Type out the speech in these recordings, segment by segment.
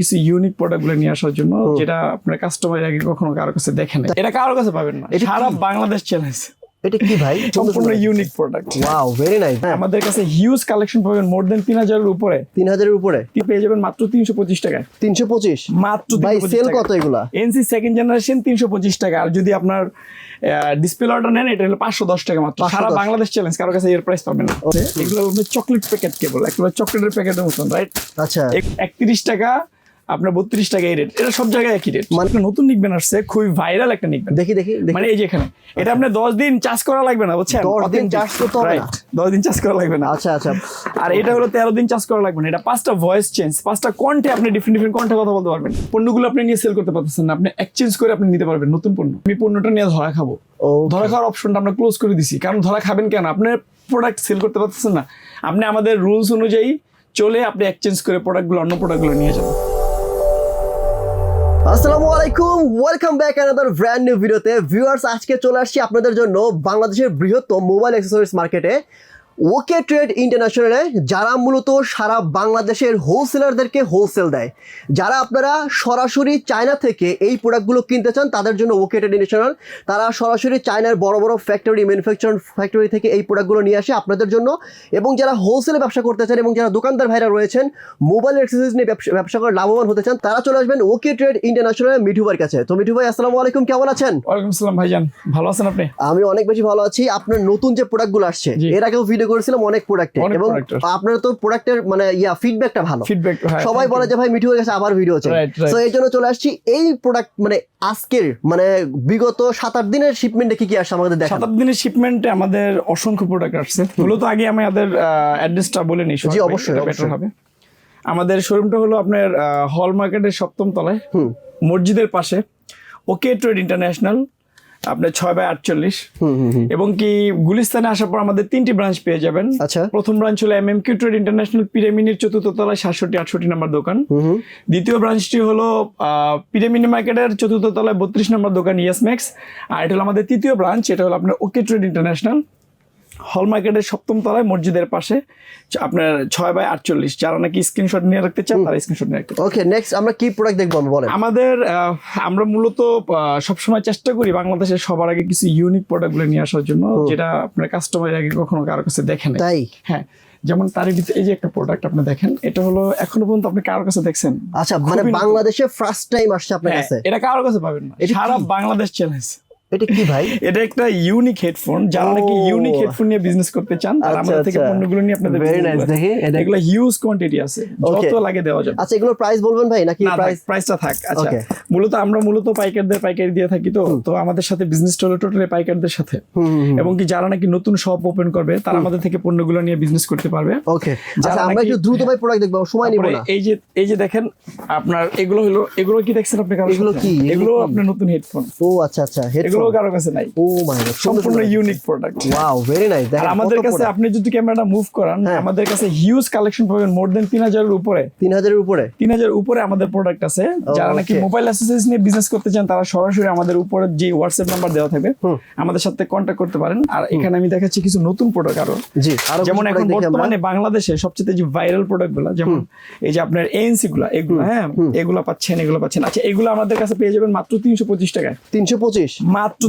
কিছু ইউনিক প্রোডাক্টগুলো নিয়ে আসার জন্য যেটা আপনার কাস্টমার আগে কখনো কারও কাছে দেখেন এটা কারও কাছে পাবেন না। সারা বাংলাদেশ চ্যালেঞ্জ এটা কি ভাই? সম্পূর্ণ unique product wow very nice আমাদের কাছে হিউজ কালেকশন পাবেন মোর দেন তিন হাজারের উপরে। তিন হাজারের উপরে? কি পেয়ে যাবেন মাত্র তিনশো পঁচিশ টাকায়। তিনশো পঁচিশ? মাত্র ভাই সেল কত এগুলা? এনসি সেকেন্ড জেনারেশন তিনশো পঁচিশ টাকা। আর যদি আপনার ডিসপ্লে অর্ডার নেন এটা হলো পাঁচশো দশ টাকা মাত্র। 510 সারা বাংলাদেশ চ্যালেঞ্জ কারও কাছে এর প্রাইস পাবেন না। এগুলো চকলেট প্যাকেট কেবল একেবারে চকলেটের প্যাকেটের মতন রাইট আচ্ছা। একত্রিশ টাকা আপনার বত্রিশ টাকা এই রেট এটা সব জায়গায় একই রেট মানে নতুন নিকবেন আসছে খুবই ভাইরাল একটা নিকবেন। দেখি দেখি। মানে এই যে এখানে। এটা আপনার দশ দিন চাষ করা লাগবে না বুঝছেন? 10 দিন charge করতে হবে না? দশ দিন চার্জ করা লাগবে না। আচ্ছা আচ্ছা। আর এটা হলো তেরো দিন চাষ করা লাগবে না। এটা পাঁচটা ভয়েস চেঞ্জ পাঁচটা কন্ঠে আপনি ডিফারেন্ট ডিফারেন্ট কন্ঠে কথা বলতে পারবেন। পণ্যগুলো আপনি নিয়ে সেল করতে পারতেছেন না। আপনি এক্সচেঞ্জ করে আপনি নিতে পারবেন নতুন পণ্য। আমি পণ্যটা নিয়ে ধরা খাব। ধরা খাওয়ার অপশনটা আমরা ক্লোজ করে দিছি। কারণ ধরা খাবেন কেন? আপনার প্রোডাক্ট সেল করতে পারতেছেন না। আপনি আমাদের রুলস অনুযায়ী চলে আপনি এক্সচেঞ্জ করে প্রোডাক্টগুলো অন্য প্রোডাক্টগুলো নিয়ে যাবেন। আলাইকুম welcome back another brand new ভিডিওতে ভিউয়ার্স আজকে চলে আসছি আপনাদের জন্য বাংলাদেশের বৃহত্তম মোবাইল অ্যাক্সেসরিজ মার্কেটে ওকে ট্রেড ইন্টারন্যাশনালে যারা মূলত সারা বাংলাদেশের হোলসেলারদেরকে হোলসেল দেয় যারা আপনারা সরাসরি চায়না থেকে এই প্রোডাক্টগুলো কিনতে চান তাদের জন্য ওকে ট্রেড ইন্টারন্যাশনাল। তারা সরাসরি চায়নার বড় বড় ফ্যাক্টরি ম্যানুফ্যাকচার ফ্যাক্টরি থেকে এই প্রোডাক্টগুলো নিয়ে আসে আপনাদের জন্য। এবং যারা হোলসেলে ব্যবসা করতে চান এবং যারা দোকানদার ভাইরা রয়েছেন মোবাইল অ্যাক্সেসরিজ নিয়ে ব্যবসা- ব্যবসা করে লাভবান হতে চান তারা চলে আসবেন ওকে ট্রেড ইন্টারন্যাশনাল মিঠু ভাইয়ের কাছে। তো মিঠু ভাই আসসালামু আলাইকুম কেমন আছেন? ওয়ালাইকুম আসসালাম ভাইজান। ভালো আছেন আপনি? আমি অনেক বেশি ভালো আছি। আপনার নতুন যে প্রোডাক্টগুলো আসছে এর আগেও ভিডিও করেছিলাম অনেক প্রোডাক্টে এবং আপনার তো প্রোডাক্টের মানে ইয়া ফিডব্যাকটা ভালো। ফিডব্যাক সবাই বলে যে ভাই মিঠু ভাইয়ের কাছে আবার ভিডিও right. তো এই জন্য চলে আসছি। এই প্রোডাক্ট মানে আজকের মানে বিগত সাত আট দিনের শিপমেন্টে কি কি আসছে আমাদের দেখা সাত আট দিনের শিপমেন্টে আমাদের অসংখ্য প্রোডাক্ট আসছে। মূলত আগে আমি আমাদের অ্যাড্রেসটা বলে নিই জি, অবশ্যই, বেটার অবশ্যই। হবে। আমাদের শোরুমটা হলো আপনার হল মার্কেটের সপ্তম তলায়। মসজিদের পাশে। ওকে ট্রেড ইন্টারন্যাশনাল আপনার ছয় বাই আটচল্লিশ। এবং কি গুলিস্তানে আসার পর আমাদের তিনটি ব্রাঞ্চ পেয়ে যাবেন। আচ্ছা। প্রথম ব্রাঞ্চ হলো M M Q trade international পিরামিডের চতুর্থ তলায় সাতষট্টি আটষট্টি নাম্বার দোকান। দ্বিতীয় ব্রাঞ্চটি হলো পিরামিড মার্কেটের চতুর্থ তলায় বত্রিশ নাম্বার দোকান ইয়েস ম্যাক্স আর এটা হলো আমাদের তৃতীয় ব্রাঞ্চ এটা হলো আপনার ওকে ট্রেড ইন্টারন্যাশনাল হল মার্কেটের সপ্তম তলায় মসজিদের পাশে আপনার ছয় বাই আটচল্লিশ যারা নাকি স্ক্রিনশট নিয়ে রাখতে চান তারা স্ক্রিনশট নিয়ে রাখতে ওকে নেক্সট আমরা কি প্রোডাক্ট দেখব আমি বলেন। আমাদের আমরা মূলত সবসময় চেষ্টা করি বাংলাদেশের সবার আগে কিছু ইউনিক প্রোডাক্টগুলো নিয়ে আসার জন্য যেটা আপনার কাস্টমার আগে কখনো কারও কাছে দেখেন তাই? হ্যাঁ যেমন তার ভিতরে এই যে একটা প্রোডাক্ট আপনি দেখেন এটা হলো এখনও পর্যন্ত আপনি কারোর কাছে দেখছেন। আচ্ছা মানে বাংলাদেশে ফার্স্ট টাইম আসছে আপনার হ্যাঁ, কাছে? এটা কারোর কাছে পাবেন না। এটা সারা বাংলাদেশ চ্যালেঞ্জ এটা কি ভাই? এটা একটা ইউনিক হেডফোন যারা নাকি ইউনিক হেডফোন নিয়ে বিজনেস করতে চান তারা আচ্ছা, আমাদের থেকে আচ্ছা। পণ্যগুলো নিয়ে আপনাদের দেখি, এটা- এগুলো হিউজ কোয়ান্টিটি আছে যত লাগে দেওয়া যাবে। আচ্ছা প্রাইস বলবেন ভাই নাকি প্রাইস প্রাইসটা থাক আচ্ছা। মূলত আমরা মূলত পাইকারদের পাইকারি দিয়ে থাকি তো তো আমাদের সাথে বিজনেস টোটালি পাইকারদের সাথে। এবং কি যারা নাকি নতুন শপ ওপেন করবে তারা আমাদের থেকে পণ্যগুলো নিয়ে বিজনেস করতে পারবে। ওকে আচ্ছা আমরা একটু দ্রুত ভাই প্রোডাক্ট দেখব সময় নিব না। এই যে এই যে দেখেন আপনার এগুলো হলো এগুলো কি দেখছেন আপনি এগুলো কি? এগুলো আপনার নতুন হেডফোন ও আচ্ছা আচ্ছা এগুলো হেডফোন কাছে নাই। ও মাই গড সম্পূর্ণ unique product wow very nice আর আমাদের কাছে আপনি যদি ক্যামেরাটা মুভ করান। আমাদের কাছে হিউজ কালেকশন পাবেন মোর দেন তিন হাজারের উপরে। তিন হাজারের উপরে? তিন হাজার উপরে আমাদের প্রোডাক্ট আছে। যারা নাকি মোবাইল অ্যাসেসরিজ নিয়ে বিজনেস করতে চান তারা সরাসরি আমাদের উপরে যে হোয়াটসঅ্যাপ নাম্বার দেওয়া থাকবে আমাদের সাথে করতে পারেন। আর এখানে আমি দেখাচ্ছি কিছু নতুন প্রোডাক্ট আরও। জি যেমন এখন। বর্তমানে বাংলাদেশে সবচেয়ে যে ভাইরাল প্রোডাক্টগুলা যেমন এই যে আপনার এএনসি গুলা এগুলো হ্যাঁ এগুলো পাচ্ছেন এগুলো পাচ্ছেন। আচ্ছা এগুলো আমাদের কাছে পেয়ে যাবেন মাত্র তিনশো পঁচিশ টাকায়। তিনশো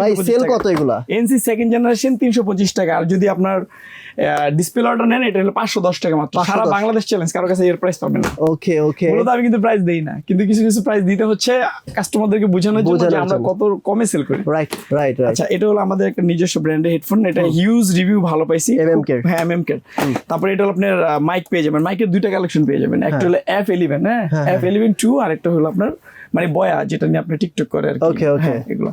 ভাই সেল কত এগুলা? এনসি সেকেন্ড জেনারেশন তিনশো পঁচিশ টাকা আর যদি আপনার ডিসপ্লে অর্ডার নেন এটা হলো পাঁচশো দশ টাকা মাত্র। সারা বাংলাদেশ চ্যালেঞ্জ কারোর কাছে এর প্রাইস পাবেন না। ওকে ওকে মূলত আমি কিন্তু প্রাইস দেই না কিন্তু কিছু কিছু প্রাইস দিতে হচ্ছে কাস্টমারদেরকে বোঝানোর জন্য যে আমরা কত কমে সেল করি। রাইট রাইট রাইট আচ্ছা এটা হলো আমাদের একটা নিজস্ব ব্র্যান্ডের হেডফোন এটা হিউজ রিভিউ ভালো পাইছি। হ্যাঁ এমএম কে তারপরে এটা হলো আপনার মাইক পেয়ে যাবেন। মাইকের দুইটা কালেকশন পেয়ে যাবেন। একটা হলো এফ ইলেভেন হ্যাঁ? হ্যাঁ, এফ ইলেভেন টু আর একটা হলো আপনার মানে বয়া যেটা নিয়ে আপনি টিকটক করে আর কি। Okay, okay. হ্যাঁ, এগুলো।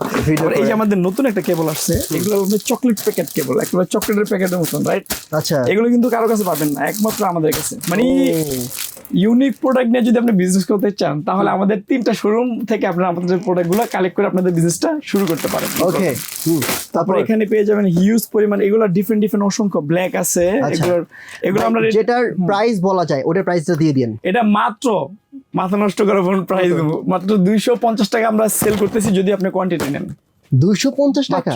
এই যে আমাদের নতুন একটা কেবল আসছে এগুলো হলো চকলেট প্যাকেট কেবল একেবারে চকলেটের প্যাকেটের মতন রাইট আচ্ছা। এগুলো কিন্তু কারও কাছে পাবেন না একমাত্র আমাদের কাছে। মানে ইউনিক প্রোডাক্ট নিয়ে যদি আপনি বিজনেস করতে চান তাহলে আমাদের তিনটা শোরুম থেকে আপনারা আমাদের প্রোডাক্টগুলো কালেক্ট করে আপনাদের বিজনেসটা শুরু করতে পারেন। ওকে তারপর? এখানে পেয়ে যাবেন হিউজ পরিমাণ এগুলো ডিফারেন্ট ডিফারেন্ট অসংখ্য ব্ল্যাক আছে এগুলো এগুলো আমরা যেটার প্রাইস বলা যায় ওটার প্রাইসটা দিয়ে দিন এটা মাত্র মাথা নষ্ট করে প্রাইস দেবো। মাত্র দুইশো পঞ্চাশ টাকা আমরা সেল করতেছি যদি আপনি কোয়ান্টিটি নেন। দুইশো পঞ্চাশ টাকা।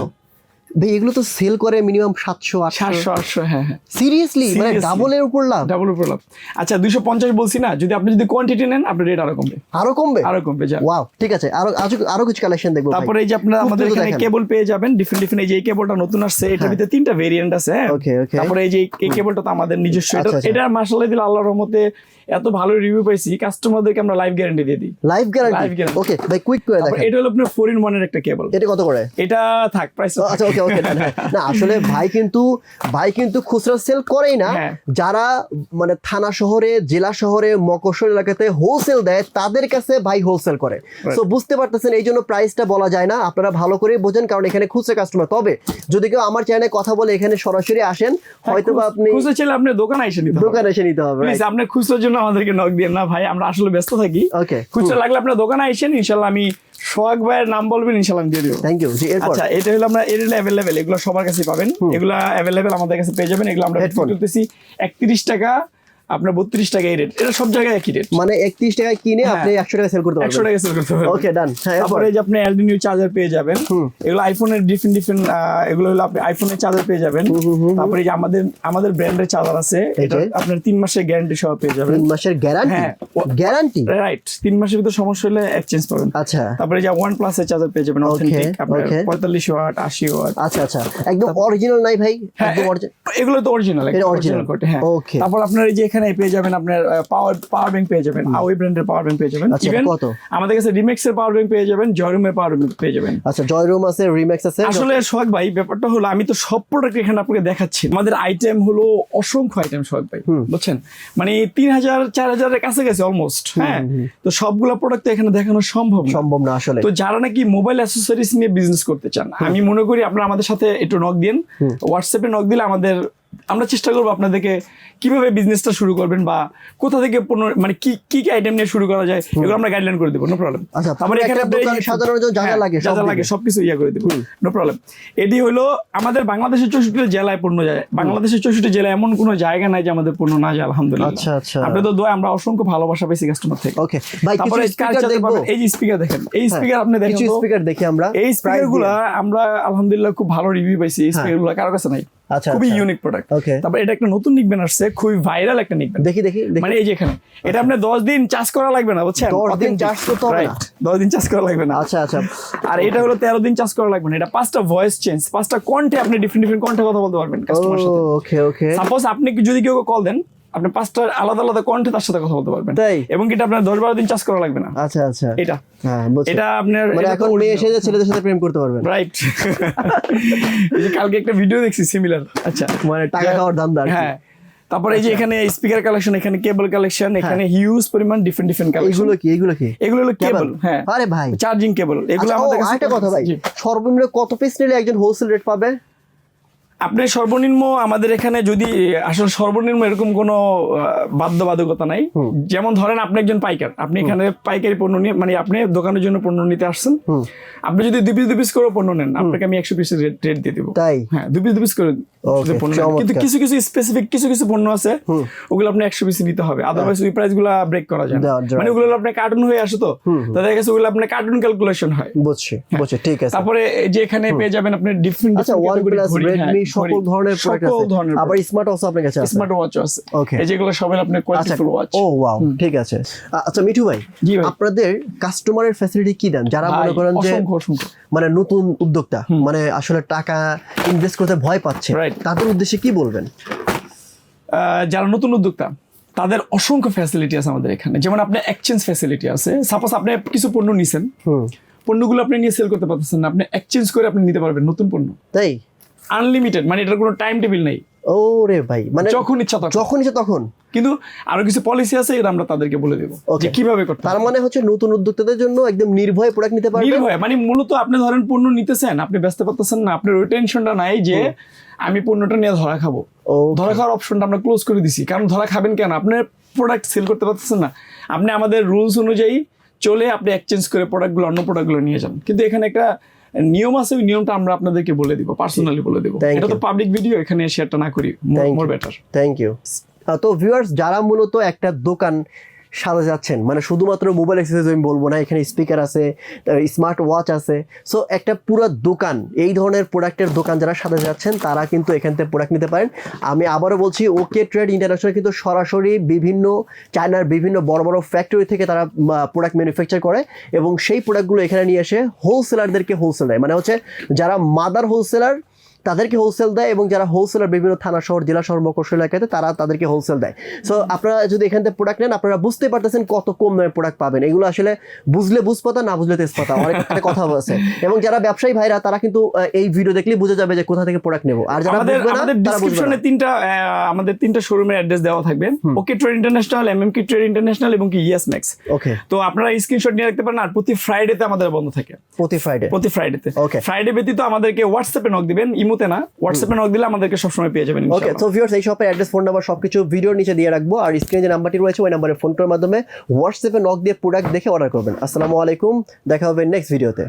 ভাই এগুলো তো সেল করে মিনিমাম সাতশো সাতশো আটশো হ্যাঁ হ্যাঁ। সিরিয়াসলি মানে ডাবলের উপর লাভ? ডাবল উপর লাভ। আচ্ছা দুশো পঞ্চাশ বলছি না যদি আপনি যদি কোয়ান্টিটি নেন আপনার রেট আরও কমবে। আরও কমবে? আরও কমবে যা। ওয়াও ঠিক আছে। আরও আরো- কিছু কালেকশন দেখব তারপরে এই যে আপনারা আমাদের এখানে কেবল পেয়ে যাবেন ডিফারেন্ট ডিফারেন্ট এই যে এই কেবলটা নতুন আসছে এটার ভিতরে তিনটা ভেরিয়েন্ট আছে হ্যাঁ. তারপরে এই যে এই- কেবলটা তো আমাদের নিজস্ব এটা আচ্ছা, আচ্ছা। এটা মাসাল্লাহ দিলে আল্লাহর রহমতে এত ভালো রিভিউ পাইছি কাস্টমারদেরকে আমরা লাইভ গ্যারান্টি দিয়ে দিই। Live guarantee. ওকে ভাই কুইক করে দেখেন। এটা হলো আপনার ফোর ইন ওয়ানের একটা কেবল এটা কত করে? এটা থাক প্রাইস আচ্ছা ওকে ওকে না আসলে ভাই কিন্তু ভাই কিন্তু খুচরা সেল করেই না। হ্যাঁ। যারা মানে থানা শহরে জেলা শহরে মকসল এলাকাতে হোলসেল দেয় তাদের কাছে ভাই হোলসেল করে। সো বুঝতে পারতেছেন এই জন্য প্রাইসটা বলা যায় না। আপনারা ভালো করে বোঝেন কারণ এখানে খুচরা কাস্টমার তবে যদি কেউ আমার চ্যানেলে কথা বলে এখানে সরাসরি আসেন হয়তো বা আপনি খুচরো ছিল আপনি দোকানে এসে নিতে দোকানে এসে নিতে হবে প্লিজ আপনি খুচরোর জন্য আমাদেরকে নক দিয়ে না ভাই আমরা আসলে ব্যস্ত থাকি। ওকে খুচরো লাগলে আপনার দোকানে আইসেন ইনশাল্লাহ আমি সোহাগ ভাইয়ের নাম বলবেন ইনশাল্লাহ দিয়ে দিব। থ্যাংক ইউ আচ্ছা এটা হলো আমরা এর অ্যাভেলেবেল এগুলো সবার কাছে পাবেন। এগুলো অ্যাভেলেবেল আমাদের কাছে পেয়ে যাবেন। এগুলো আমরা। করতেছি একত্রিশ টাকা আপনার বত্রিশ টাকা এই রেট এটা সব জায়গায় একই রেট মানে একত্রিশ টাকায় কিনে হ্যাঁ। আপনি একশো টাকা সেল করতে একশো টাকা সেল করতে পারবেন। ওকে ডান হ্যাঁ তারপরে যে আপনি চার্জার পেয়ে যাবেন। এগুলো আইফোনের ডিফারেন্ট ডিফারেন্ট এগুলো হলো আপনি আইফোনের চার্জার পেয়ে যাবেন। তারপরে যে আমাদের আমাদের ব্র্যান্ডের চার্জার আছে এটা আপনার তিন মাসের গ্যারান্টি সহ পেয়ে যাবেন। তিন মাসের গ্যারান্টি হ্যাঁ। গ্যারান্টি রাইট তিন মাসের ভিতর সমস্যা হলে এক্সচেঞ্জ পাবেন। আচ্ছা। তারপরে যে ওয়ান প্লাস এর চার্জার পেয়ে যাবেন অথেন্টিক আপনার. পঁয়তাল্লিশ ওয়াট আশি ওয়াট আচ্ছা আচ্ছা। একদম অরিজিনাল নাই ভাই? হ্যাঁ, একদম অরিজিনাল এগুলো তো অরিজিনাল অরিজিনাল কোটে হ্যাঁ। Okay. তারপর আপনার এই যে এখানে পেয়ে যাবেন আপনার পাওয়ার পাওয়ার ব্যাংক পেয়ে যাবেন আওই ব্র্যান্ডের পাওয়ার ব্যাংক পেয়ে যাবেন। আচ্ছা, ইভেন কত? আমাদের কাছে রিমেক্স এর পাওয়ার ব্যাংক পেয়ে যাবেন জয়রুমের পাওয়ার ব্যাংক পেয়ে যাবেন। আচ্ছা জয় রুম আছে রিম্যাক্স আছে। আসলে সোহাগ ভাই ব্যাপারটা হলো আমি তো সব প্রোডাক্ট এখানে আপনাকে দেখাচ্ছি। আমাদের আইটেম হলো অসংখ্য আইটেম সোহাগ ভাই বুঝছেন? মানে তিন হাজার চার হাজারের কাছে গেছে অলমোস্ট হ্যাঁ? তো সবগুলো প্রোডাক্ট এখানে দেখানো সম্ভব সম্ভব না আসলে। তো যারা নাকি মোবাইল অ্যাসেসরিজ নিয়ে বিজনেস করতে চান আমি মনে করি আপনারা আমাদের সাথে একটু নক দিন। হোয়াটসঅ্যাপে নক দিলে আমাদের আমরা চেষ্টা করব আপনাদেরকে কীভাবে বিজনেসটা শুরু করবেন বা কোথা থেকে পণ্য মানে কি কি কি আইটেম নিয়ে শুরু করা যায় এগুলো আমরা গাইডলাইন করে দেবো নো প্রবলেম আচ্ছা, তারপরে এখানে আপনি- যা যা হ্যাঁ, লাগে যা যা লাগে সবকিছু ইয়া করে দেবো নো প্রবলেম এটি হলো আমাদের বাংলাদেশের চৌষট্টি জেলায় পণ্য যায়। বাংলাদেশের চৌষট্টি জেলায় এমন কোনো জায়গা নাই যে আমাদের পণ্য না যায় আলহামদুলিল্লাহ। আচ্ছা, আচ্ছা। আপনাদের দোয়া আমরা অসংখ্য ভালোবাসা পেয়েছি কাস্টমার থেকে। ওকে ভাই কিছু তারপরে স্পিকার দেখব? এই যে স্পিকার দেখেন এই স্পিকার আপনি দেখেন কিছু স্পিকার দেখি আমরা এই Price স্পিকারগুলা আমরা আলহামদুলিল্লাহ খুব ভালো রিভিউ পাইছি এই স্পিকারগুলা কারও কাছে নাই। আচ্ছা, খুবই আচ্ছা। Unique product Okay. তারপর এটা একটা নতুন নিকবেন আসছে খুবই ভাইরাল একটা নিকবেন দেখি দেখি দেখি। মানে এই যে এখানে এটা আপনি দশ দিন চার্জ করা লাগবে না বুঝছেন? 10 দিন চার্জ করতে হবে না? দশ দিন চার্জ করা লাগবে না। আচ্ছা আচ্ছা। আর এটা হলো তেরো দিন চার্জ করা লাগবে না এটা পাঁচটা ভয়েস চেঞ্জ পাঁচটা কণ্ঠে আপনি ডিফারেন্ট ডিফারেন্ট কণ্ঠে কথা বলতে পারবেন কাস্টমার সাথে। ওকে ওকে সাপোজ আপনি যদি কেউ কল দেন আপনি পাঁচটা আলাদা আলাদা কণ্ঠে তার সাথে কথা বলতে পারবেন। তাই? এবং এটা আপনার দশ বারো দিন চার্জ করা লাগবে না। আচ্ছা আচ্ছা। এটা। হ্যাঁ এটা আপনার মানে এখন মেয়ে এসে যে ছেলেদের সাথে প্রেম করতে পারবেন রাইট কালকে একটা ভিডিও দেখছি সিমিলার আচ্ছা। মানে টাকা খাওয়ার ধান্দা আর কি। হ্যাঁ। তারপরে এই যে এখানে স্পিকার কালেকশন এখানে কেবল কালেকশন এখানে হিউজ পরিমাণ ডিফারেন্ট ডিফারেন্ট কালেকশন এইগুলো কি? এইগুলো কি? এগুলো হলো কেবল হ্যাঁ। আরে ভাই। চার্জিং কেবল এগুলো আচ্ছা, আমাদের কাছে আরেকটা কথা ভাই। সর্বনিম্ন কত পিস নিলে একজন হোলসেল রেট পাবে? আপনি সর্বনিম্ন আমাদের এখানে যদি আসলে সর্বনিম্ন এরকম কোনো বাধ্যবাধকতা নাই। যেমন ধরেন আপনি একজন পাইকার আপনি এখানে পাইকারি পণ্য নিয়ে মানে আপনি দোকানের জন্য পণ্য নিতে আসছেন। আপনি যদি দুই পিস দুই পিস করে পণ্য নেন আপনাকে আমি একশো পিসের রেট দিয়ে দিব। তাই? হ্যাঁ দুই পিস দুই পিস করে পণ্য কিন্তু কিছু কিছু স্পেসিফিক কিছু কিছু পণ্য আছে ওগুলো আপনি একশো পিস নিতে হবে। আদারওয়াইজ ওই প্রাইসগুলা ব্রেক করা যায় মানে ওগুলো হলো আপনার কার্টুন হয়ে আসে তো। তো দেখা গেছে ওগুলো আপনার কার্টুন ক্যালকুলেশন হয়। বুঝছি বুঝছি ঠিক আছে। তারপরে যে এখানে পেয়ে যাবেন আপনি ডিফারেন্ট আচ্ছা ওয়ান প্লাস রেডমি সকল ধরনের প্রোডাক্ট সকল ধরনের আবার স্মার্ট অবশ্য আপনার কাছে আছে। স্মার্ট ওয়াচ আছে। Okay. এই যেগুলো সবাই আপনার কোয়ালিটিফুল ওয়াচ ও ওয়াও ঠিক আছে। আচ্ছা মিঠু ভাই আপনাদের কাস্টমারের ফ্যাসিলিটি কি দেন? যারা মনে করেন যে মানে নতুন উদ্যোক্তা মানে আসলে টাকা ইনভেস্ট করতে ভয় পাচ্ছে তাদের উদ্দেশ্যে কি বলবেন? যারা নতুন উদ্যোক্তা তাদের অসংখ্য ফ্যাসিলিটি আছে আমাদের এখানে। যেমন আপনার এক্সচেঞ্জ ফ্যাসিলিটি আছে। সাপোজ আপনি কিছু পণ্য নিছেন। পণ্যগুলো আপনি নিয়ে সেল করতে পারতেছেন না। আপনি এক্সচেঞ্জ করে আপনি নিতে পারবেন নতুন পণ্য। তাই? আনলিমিটেড মানে এটার কোনো টাইম টেবিল নেই। ভাই মানে যখন ইচ্ছা তখন। যখন ইচ্ছে তখন। কিন্তু আরও কিছু পলিসি আছে এটা আমরা তাদেরকে বলে দেবো যে কীভাবে করতে তার মানে হচ্ছে নতুন উদ্যোক্তাদের জন্য একদম নির্ভয়ে প্রোডাক্ট নিতে পারবে নির্ভয় মানে মূলত আপনি ধরেন পণ্য নিতেছেন আপনি ব্যস্ত না আপনার ওই টেনশনটা নাই যে আমি পণ্যটা নিয়ে ধরা খাব। ধরা খাওয়ার অপশনটা আমরা ক্লোজ করে দিছি কারণ ধরা খাবেন কেন? আপনি প্রোডাক্ট সেল করতে পারতেছেন না। আপনি আমাদের রুলস অনুযায়ী চলে আপনি এক্সচেঞ্জ করে প্রোডাক্টগুলো অন্য প্রোডাক্টগুলো নিয়ে যান। কিন্তু এখানে একটা নিয়ম আছে ওই নিয়মটা আমরা আপনাদেরকে বলে দিব পার্সোনালি বলে দিব। এটা তো পাবলিক ভিডিও এখানে শেয়ারটা না করি মোর বেটার থ্যাংক ইউ তো ভিউয়ার্স যারা মূলত একটা দোকান সাজা যাচ্ছেন। মানে শুধুমাত্র মোবাইল এক্সারসাইজ আমি বলব না, এখানে স্পিকার আছে স্মার্ট ওয়াচ আছে। সো একটা পুরো দোকান, এই ধরনের প্রোডাক্টের দোকান যারা সাজা যাচ্ছেন, তারা কিন্তু এখান থেকে প্রোডাক্ট নিতে পারেন। আমি আবারও বলছি ওকে ট্রেড ইন্টারন্যাশনাল কিন্তু সরাসরি বিভিন্ন চায়নার বিভিন্ন বড় বড় ফ্যাক্টরি থেকে তারা প্রোডাক্ট ম্যানুফ্যাকচার করে এবং সেই প্রোডাক্টগুলো এখানে নিয়ে এসে হোলসেলারদেরকে হোলসেল দেয়। মানে হচ্ছে যারা মাদার হোলসেলার তাদেরকে হোলসেল দেয় এবং যারা হোলসেলার বিভিন্ন থানা শহর জেলা শহর মকরশল এলাকাতে তারা তাদেরকে হোলসেল দেয়। সো আপনারা যদি এখান থেকে প্রোডাক্ট নেন আপনারা বুঝতে পারতেছেন কত কম দামে প্রোডাক্ট পাবেন। এগুলো আসলে বুঝলে বুঝপাতা না বুঝলে তেজপাতা। অনেক একটা কথা আছে এবং যারা ব্যবসায়ী ভাইরা তারা কিন্তু এই ভিডিও দেখলেই বুঝে যাবে যে কোথা থেকে প্রোডাক্ট নেব। আর যারা বুঝবে না তারা বুঝবে ডিসক্রিপশনে না তিনটা আমাদের তিনটা শোরুমের অ্যাড্রেস দেওয়া থাকবে। Okay trade international MM Q trade international এবং কি ইএস ম্যাক্স ওকে তো আপনারা স্ক্রিনশট নিয়ে রাখতে পারেন আর প্রতি ফ্রাইডেতে আমাদের বন্ধ থাকে। প্রতি ফ্রাইডে প্রতি ফ্রাইডেতে ওকে ফ্রাইডে ব্যতীত আমাদেরকে হোয়াটসঅ্যাপে নক দিবেন ইমোতে না হোয়াটসঅ্যাপে নক দিলে আমাদেরকে সবসময় পেয়ে যাবেন ওকে সো তো ভিউয়ার্স এই শপের অ্যাড্রেস ফোন নাম্বার সবকিছু ভিডিওর নিচে দিয়ে রাখব। আর স্ক্রিনে যে নাম্বারটি রয়েছে ওই নাম্বারে ফোন করার মাধ্যমে হোয়াটসঅ্যাপে নক দিয়ে প্রোডাক্ট দেখে অর্ডার করবেন। আসসালামু আলাইকুম দেখা হবে নেক্সট ভিডিওতে